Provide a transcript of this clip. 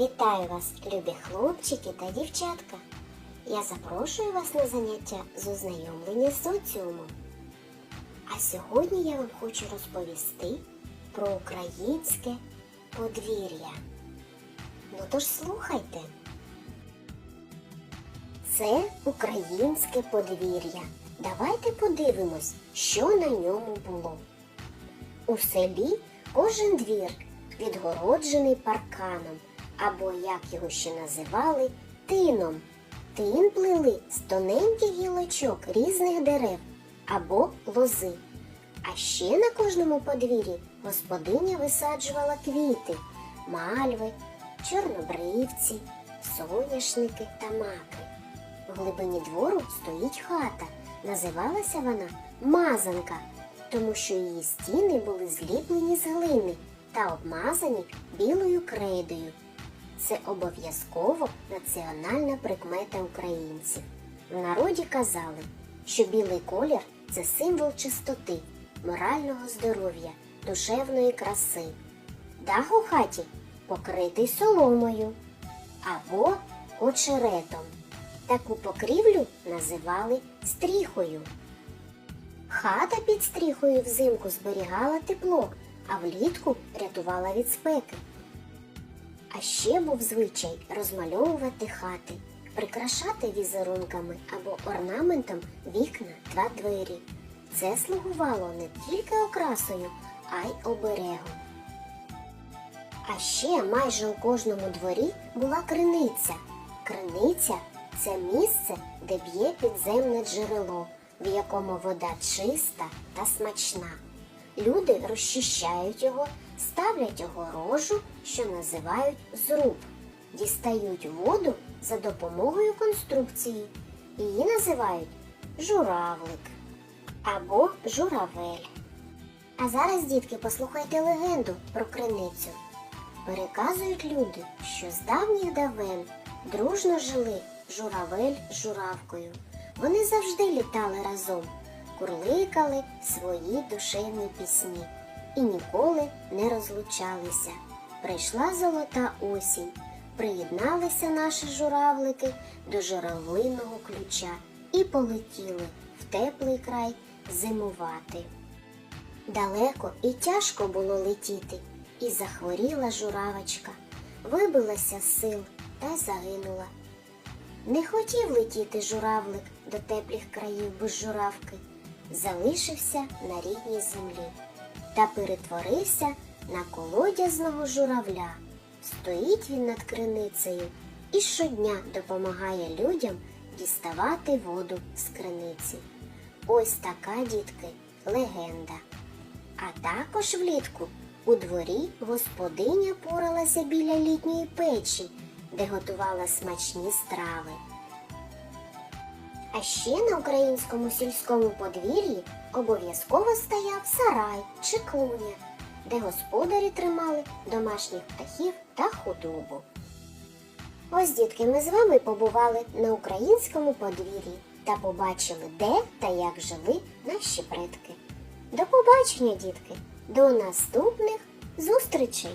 Вітаю вас, любі хлопчики та дівчатка. Я запрошую вас на заняття з ознайомлення з соціумом. А сьогодні я вам хочу розповісти про українське подвір'я. Ну тож слухайте. Це українське подвір'я. Давайте подивимось, що на ньому було. У селі кожен двір відгороджений парканом, або, як його ще називали, тином. Тин плели з тоненьких гілочок різних дерев або лози. А ще на кожному подвір'ї господиня висаджувала квіти, мальви, чорнобривці, соняшники та маки. В глибині двору стоїть хата. Називалася вона Мазанка, тому що її стіни були зліплені з глини та обмазані білою крейдою. Це обов'язково національна прикмета українців. В народі казали, що білий колір це символ чистоти, морального здоров'я, душевної краси. Дах у хаті покритий соломою або очеретом. Таку покрівлю називали стріхою. Хата під стріхою взимку зберігала тепло, а влітку рятувала від спеки. А ще був звичай розмальовувати хати, прикрашати візерунками або орнаментом вікна та двері. Це слугувало не тільки окрасою, а й оберегом. А ще майже у кожному дворі була криниця. Криниця це місце, де б'є підземне джерело, в якому вода чиста та смачна. Люди розчищають його, ставлять огорожу, що називають зруб, дістають воду за допомогою конструкції. Її називають журавлик або журавель. А зараз, дітки, послухайте легенду про криницю. Переказують люди, що з давніх давен дружно жили журавель з журавкою. Вони завжди літали разом, курликали свої душевні пісні і ніколи не розлучалися. Прийшла золота осінь, приєдналися наші журавлики до журавлиного ключа і полетіли в теплий край зимувати. Далеко і тяжко було летіти, і захворіла журавочка, вибилася з сил та загинула. Не хотів летіти журавлик до теплих країв без журавки, залишився на рідній землі та перетворився на колодязного журавля. Стоїть він над криницею і щодня допомагає людям діставати воду з криниці. Ось така, дітки, легенда. А також влітку у дворі господиня поралася біля літньої печі, де готувала смачні страви. А ще на українському сільському подвір'ї обов'язково стояв сарай чи клуня, де господарі тримали домашніх птахів та худобу. Ось, дітки, ми з вами побували на українському подвір'ї та побачили, де та як жили наші предки. До побачення, дітки! До наступних зустрічей!